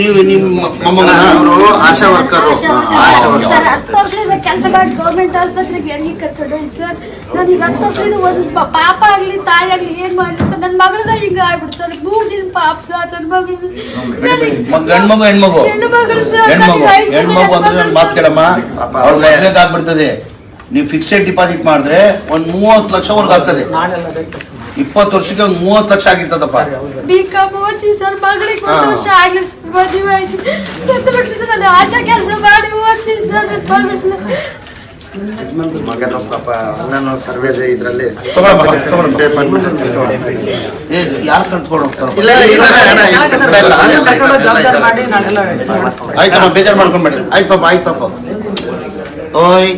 ನೀವು ನಿಮ್ಮ ಮೊಮ್ಮಗನ ಅವರು ASHA worker. ASHA worker. Sir ಹತ್ತು ವರ್ಷದಿಂದ ಕೆಲಸ ಮಾಡಿ ಗೌರ್ಮೆಂಟ್ ಆಸ್ಪತ್ರೆಗೆ ಹೆಂಗೆ ಕರ್ಕೊಂಡು ಹೋಗಿ ಸರ್? ನಾನು ಈಗ ಹತ್ತು ವರ್ಷದಿಂದ ಒಂದು ಪಾಪ ಆಗಲಿ ತಾಯಿ ಆಗಲಿ ಏನು ಮಾಡಲಿ ಸರ್? ನನ್ನ ಮಗಳದ ಹಿಂಗ ಆಗ್ಬಿಡ್ತು ಸರ್. ಮೂರು ದಿನ ಪಾಪ ಸರ್ ನನ್ನ ಮಗಳು ಗಂಡು ಮಗು ಹೆಣ್ಮಗು ಹೆಣ್ಣು ಮಗಳು ಸರ್ ಹೆಣ್ಮಗು ಹೆಣ್ಮಗು ಅಂದ್ರೆ ನನ್ನ ಮಾತು ಕೇಳಮ್ಮ. ಪಾಪ ಅವ್ರ. ಮದ್ವೆಗೆ ಆಗ್ಬಿಡ್ತದೆ ನೀವು ಫಿಕ್ಸೆಡ್ ಡಿಪಾಸಿಟ್ ಮಾಡಿದ್ರೆ ಒಂದ್ ಮೂವತ್ತು ಲಕ್ಷವರೆಗೂ ಆಗ್ತದೆ ಇಪ್ಪತ್ತು ವರ್ಷಕ್ಕೆ ಒಂದ್ ಮೂವತ್ತು ಲಕ್ಷ ಆಗಿರ್ತದಪ್ಪ ಬಿ ಕಾಮ್ ಓದಿಸಿ ಸರ್ ಮಗಳಿಗೆ ಒಂದು ವರ್ಷ ಆಗ್ಲಿ ಸರ್ ಮದುವೆ ಆಯ್ತು ಸತ್ತು ಸರ್ ನಾನು ಆಶಾ ಕೆಲಸ ಮಾಡಿ ಓದಿಸಿ ಸರ್ ಮಗನ ಪಾಪ ಸರ್ವೆ ಇದ್ರಲ್ಲಿ ಯಾರು ಹೋಗ್ತಾರ ಆಯ್ತಮ್ಮ ಬೇಜಾರು ಮಾಡ್ಕೊಂಬೇಡಿ ಆಯ್ತು ಪಾಪ ಆಯ್ತು ಪಾಪ ಓಯ್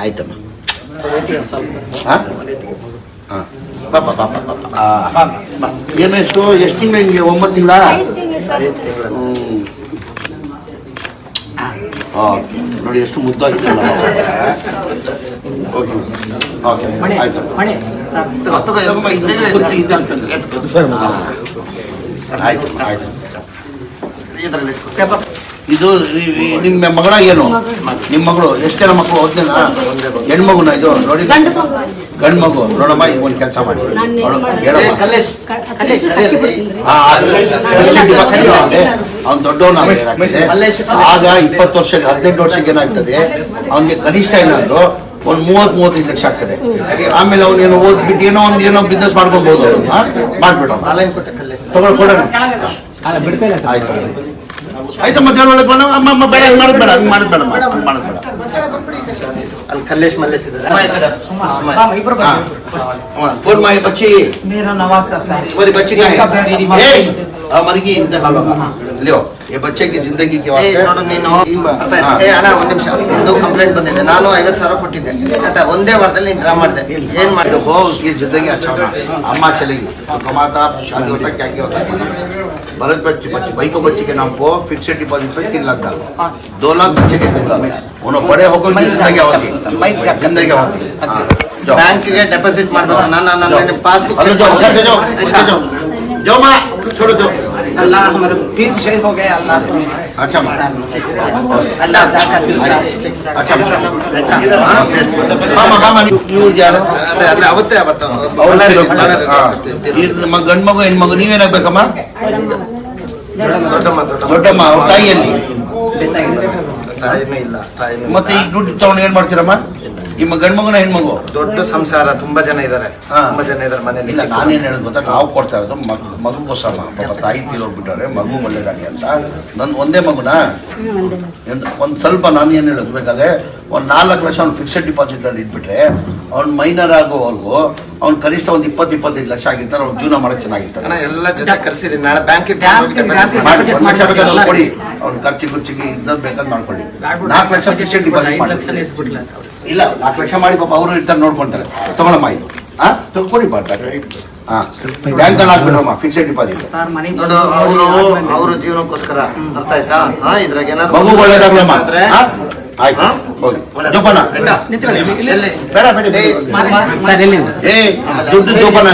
ಆಯ್ತಮ್ಮ. ಹಾ? ಹಾ? ಪಾಪ ಪಾಪ ಪಾಪ. ಏನು ಎಷ್ಟು? ಎಷ್ಟು ತಿಂಗಳು ಹಿಂಗೆ? ಒಂಬತ್ತು ತಿಂಗಳ? ನೋಡಿ ಎಷ್ಟು ಮುದ್ದಾಗಿದೆ ಓಕೆ ಓಕೆ. ಮಣಿ ಆಯ್ತು. ಹಾ. ಆಯ್ತು ಆಯ್ತು. ಇದ್ರಲ್ಲಿ ಇದು ನಿಮ್ಮ ಮಗಳ ಏನು? ನಿಮ್ಮ ಮಗಳು? ಎಷ್ಟು ಜನ ಮಕ್ಕಳು ಓದ್ನೇನಾ ಹೆಣ್ಮಗುನ ಇದು? ನೋಡಿ. ಗಂಡು ಮಗು. ಗಂಡು ನೋಡಮ್ಮ ಈಗ ಒಂದು ಕೆಲಸ ಮಾಡಿ. ಅವ್ನು ದೊಡ್ಡವನ. ಆಗ ಇಪ್ಪತ್ತು ವರ್ಷ ಹದಿನೆಂಟು ವರ್ಷಕ್ಕೆ ಏನಾಗ್ತದೆ? ಅವನಿಗೆ ಕನಿಷ್ಠ ಏನಾದ್ರು ಒಂದ್ ಮೂವತ್ ಮೂವತ್ತೈದು ಲಕ್ಷ ಆಗ್ತದೆ. ಆಮೇಲೆ ಅವ್ನ ಏನೋ ಓದ್ಬಿಟ್ಟು ಏನೋ ಒಂದ್ ಏನೋ ಬಿಸ್ನೆಸ್ ಮಾಡ್ಕೊಬಹುದು ಅವ್ರನ್ನ? ಮಾಡ್ಬಿಡೋಣ ಆನ್ಲೈನ್ ಕೊಟ್ಟೆ ಕಲ್ಲೇಶ್. ತಗೊಳ್ ಕೊಡೋಣ. ಆಯ್ತು. ಆಯ್ತಮ್ಮ ದೇವ್ರ ಒಳಗೆ ಬಂದ ಅಮ್ಮ ಅಮ್ಮ ಬೇಡ ಹಂಗ್ ಮಾಡೋದ್ ಬೇಡ ಹಂಗ್ ಮಾಡೋದ್ ಬೇಡ ಹಂಗ್ ಮಾಡೋದ್ ಬೇಡ ಅಲ್ಲಿ ಕಲ್ಲೇಶ್ ಮಲ್ಲೇಶ್ ಇದ್ದಾರೆ ಬಾಮ, ಇಬ್ರು हाँ ಬನ್ನಿ. फोन माए बच्ची मेरा नवाज सर है तुम्हारी बच्ची का इसका है बेबी- ए, हमारी की इंतकाल होगा लियो ये बच्चे की जिंदगी के ಏ, वास्ते ನೋಡು ನೀನು ಅರ್ಥ ಆಯ್ತಾ? ಹಾ. ಏ ಅಣ್ಣ ಒಂದ್ ನಿಮಿಷ ಇದು ಕಂಪ್ಲೇಂಟ್ ಬಂದಿದೆ ನಾನು ಐವತ್ತು ಸಾವಿರ ಕೊಟ್ಟಿದ್ದೆ ಆಯ್ತಾ ಒಂದೇ ವಾರದಲ್ಲಿ ನೀನು ಡ್ರಾ ಮಾಡಿದೆ ಏನ್ ಮಾಡಿದೆ देखो उसकी जिंदगी अच्छा होना अम्मा चलेगी तो कमाता शादी होता क्या क्या होता है भरत बच्चे बच्चे भाई को बच्चे के नाम को फिक्सेड डिपॉजिट पे तीन लाख डालो दो लाख बच्चे के तीन लाख उन्होंने बड़े होकर उनकी जिंदगी होती बाइक जब्त जिंदगी होती अच्छा जाओ ಬ್ಯಾಂಕಿಗೆ ಡೆಪಾಸಿಟ್ ಮಾಡ್ಬೇಕು ನಾನು ನನ್ನ ಪಾಸ್ಬುಕ್ अरे जाओ उधर से जाओ उधर जाओ जाओ माँ छोड़ो जाओ अल्लाह हमारे फिर शहीद हो गए अल्लाह से अच्छा माँ अल्लाह जाकर फिर साथ अच्छा ಮಾಮ ಮಾಮ ನೀವು ಇವ್ರು ಯಾರು ಅದೇ ಅದೇ ಅವತ್ತೇ ಅವತ್ತು ಅವ್ರು ಬಳ್ಳಾರಿ- ಹಾ. ಬಳ್ಳಾರಿ. ಈ ನಮ್ಮ ಗಂಡು ಮಗು ಹೆಣ್ಮಗು ನೀವೇನಾಗ್ಬೇಕಮ್ಮ ದೊಡ್ಡಮ್ಮ ದೊಡ್ಡಮ್ಮ ದೊಡ್ಡಮ್ಮ ಅವ್ರ ತಾಯಿಯಲ್ಲಿ ತಾಯಿನೂ ಇಲ್ಲ ತಾಯಿನೂ ಇಲ್ಲ. ಮತ್ತೆ ಈ ದುಡ್ಡು ತಗೊಂಡು ಏನ್ ಮಾಡ್ತೀರಮ್ಮ ನಿಮ್ಮ ಗಂಡ್ ಮಗನ ಹೆಣ್ಮಗು? ದೊಡ್ಡ ಸಂಸಾರ ತುಂಬಾ ಜನ ಇದಾರೆ. ಹಾ. ತುಂಬಾ ಜನ ಇದಾರೆ ಮನೆಯಲ್ಲಿ. ಇಲ್ಲ ನಾನೇನ್ ಹೇಳೋದು ಗೊತ್ತಾ? ನಾವು ಕೊಡ್ತಾ ಇರೋದು ಮಗು ಮಗುಗೋಸ್ಕರ ಪಾಪ ತಾಯಿ ತೀರೋಗ್ಬಿಟ್ಟವ್ರೆ ಮಗು ಒಳ್ಳೇದಾಗಿ ಅಂತ. ನನ್ ಒಂದೇ ಮಗುನ? ಎಂತ- ಒಂದ್ ಸ್ವಲ್ಪ ನಾನು ಏನ್ ಹೇಳೋದು ಬೇಕಾದ್ರೆ ಒಂದ್ ನಾಲ್ಕು ಲಕ್ಷ ಅವ್ನು ಫಿಕ್ಸೆಡ್ ಡಿಪಾಸಿಟ್ ಅಲ್ಲಿ ಇಟ್ಬಿಟ್ರೆ ಅವ್ನ್ ಮೈನರ್ ಆಗೋವರೆಗೂ ಅವ್ನ್ ಕನಿಷ್ಠ ಒಂದ್ ಇಪ್ಪತ್ತು ಇಪ್ಪತ್ತೈದು ಲಕ್ಷ ಆಗಿರ್ತಾರೆ ಅವ್ನು ಜೀವನ ಮಾಡಕ್ ಚೆನ್ನಾಗಿರ್ತಾರೆ. ಅಣ್ಣ ಎಲ್ಲ ಜೊತೆ ಕರ್ಸಿದೀನಿ ನಾಳೆ ಬ್ಯಾಂಕ್ ಮಾಡಿ ಒಂದ್ ಲಕ್ಷ ಬೇಕಾದ್ರೆ ಕೊಡಿ. ಅವ್ನ ಖರ್ಚು ಖರ್ಚಿಗೆ ಇದ್ದ ಬೇಕಾದ್ರೆ ಮಾಡ್ಕೊಳ್ಳಿ. ನಾಲ್ಕು ಲಕ್ಷ ಫಿಕ್ಸೆಡ್ ಡಿಪಾಸಿಟ್ ಮಾಡಿ ಇಲ್ಲ ನಾಲ್ಕು ಲಕ್ಷ ಮಾಡಿ ಪಾಪ ಅವರು ಇರ್ತಾರೆ ನೋಡ್ಕೊಂತಾರೆ. ತಗೊಳಮ್ಮ ಇದು. ಹಾ ತಗೊಳ್ಳಿ ಪಾಪ ಬ್ಯಾಂಕ್ ಅಲ್ಲಿ ಹಾಕ್ಬಿಡ್ರಮ್ಮ ಫಿಕ್ಸೆಡ್ ಡಿಪಾಸಿಟ್ ನೋಡು ಅವರು ಅವ್ರ ಜೀವನಕ್ಕೋಸ್ಕರ. ಅರ್ಥ ಆಯ್ತಾ? ಹಾ ಇದ್ರಾಗ ಏನಾದ್ರು ಮಗು ಒಳ್ಳೇದಾಗ್ಲಮ್ಮ ಅಂದ್ರೆ ಆಯ್ತು. ಹೋಗಿ ಜೋಪಾನ. ಆಯ್ತಾ? ಬೇಡ ಬೇಡ ದುಡ್ಡು ಜೋಪಾನ